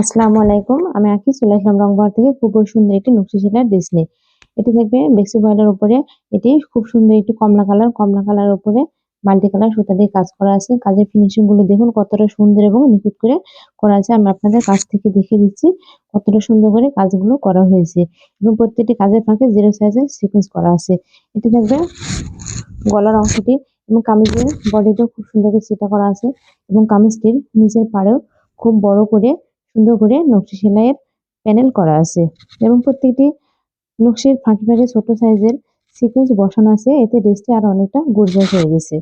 আসসালামু আলাইকুম। আমি আঁকি চলে আসলাম রংবার থেকে খুব সুন্দর একটি নকশি সেলার ড্রেস এটি থাকবে বেক্সি বয়েলের উপরে। এটি খুব সুন্দর একটি কমলা কালার। কমলা কালার উপরে মাল্টি কালার সুতা দিয়ে কাজ করা আছে। কাজের ফিনিশিংগুলো দেখুন কতটা সুন্দর এবং নিখুঁত করে করা আছে। আমি আপনাদের কাছ থেকে দেখিয়ে দিচ্ছি কতটা সুন্দর করে কাজগুলো করা হয়েছে। এবং প্রত্যেকটি কাজের ফাঁকে জিরো সাইজের সিকোয়েন্স করা আছে। এটি থাকবে গলার অংশটি এবং কামিজের বডিটাও খুব সুন্দর করে সেটা করা আছে। এবং কামিজটির নিচের পাড়েও খুব বড় করে সুন্দর করে নকশি সেলাইয়ের প্যানেল করা আছে এবং প্রত্যেকটি নকশির ফাঁকে ফাঁকে ছোট সাইজের সিকোয়েন্স বসানো আছে। এতে ড্রেসটি আর অনেকটা গর্জিয়াস হয়ে গেছে।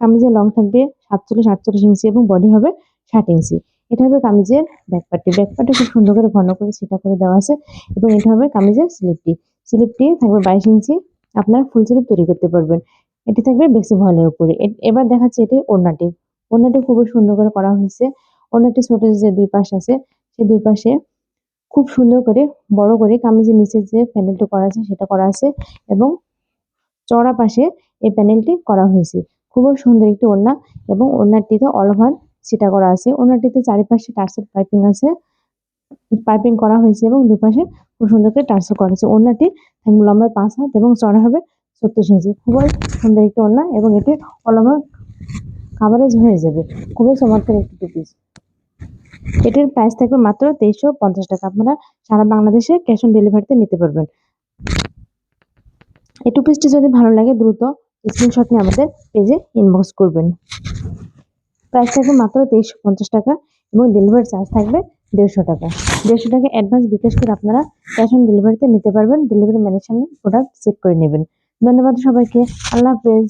কামিজের লং থাকবে সাতচল্লিশ, আটচল্লিশ ইঞ্চি এবং বডি হবে ষাট ইঞ্চি। এটা হবে কামিজের ব্যাকপার্টি ব্যাকপার্টি খুব সুন্দর করে ঘন করে সেটা করে দেওয়া আছে এবং এটা হবে কামিজের স্লিপটি স্লিপটি থাকবে বাইশ ইঞ্চি। আপনার ফুল স্লিপ তৈরি করতে পারবেন। এটি থাকবে বেক্সি ভয়েলের উপরে। এবার দেখাচ্ছে এটি ওড়নাটি। ওড়নাটি খুবই সুন্দর করে করা হয়েছে। ওড়নাটি ছোট যে দুই পাশ আছে সেই দুই পাশে খুব সুন্দর করে, বড় করে কামিজের নিচে যে প্যানেলটি করা আছে, সেটা করা আছে এবং চড়া পাশে এই প্যানেলটি করা হয়েছে। খুবই সুন্দর একটি ওড়না এবং ওড়নাটিতে অল ওভার সেটা করা আছে। ওড়নাটিতে চারিপাশে টার্সেল পাইপিং আছে, পাইপিং করা হয়েছে এবং দুপাশে খুব সুন্দর করে টার্সেল করা আছে। ওড়নাটি লম্বায় পাঁচ হাত এবং চড়া হবে ছত্রিশ ইঞ্চি। খুবই সুন্দর একটি ওড়না এবং এটি অল ওভার কাভারেজ হয়ে যাবে। খুবই চমৎকার একটি টু পিস এটির প্রাইস থাকবে মাত্র তেইশশো পঞ্চাশ টাকা। আপনারা সারা বাংলাদেশে ক্যাশ অন ডেলিভারিতে নিতে পারবেন। এই টু পিসটি যদি ভালো লাগে, দ্রুত স্ক্রিনশট নিয়ে আমাদের পেজে ইনবক্স করবেন। প্রাইস থাকবে মাত্র তেইশশো পঞ্চাশ টাকা এবং ডেলিভারি চার্জ থাকবে দেড়শো টাকা। দেড়শো টাকা অ্যাডভান্স বিকাশ করে আপনারা ক্যাশ অন ডেলিভারিতে নিতে পারবেন। ডেলিভারি ম্যানের সামনে প্রোডাক্ট চেক করে নেবেন। ধন্যবাদ সবাইকে। আল্লাহ হাফেজ।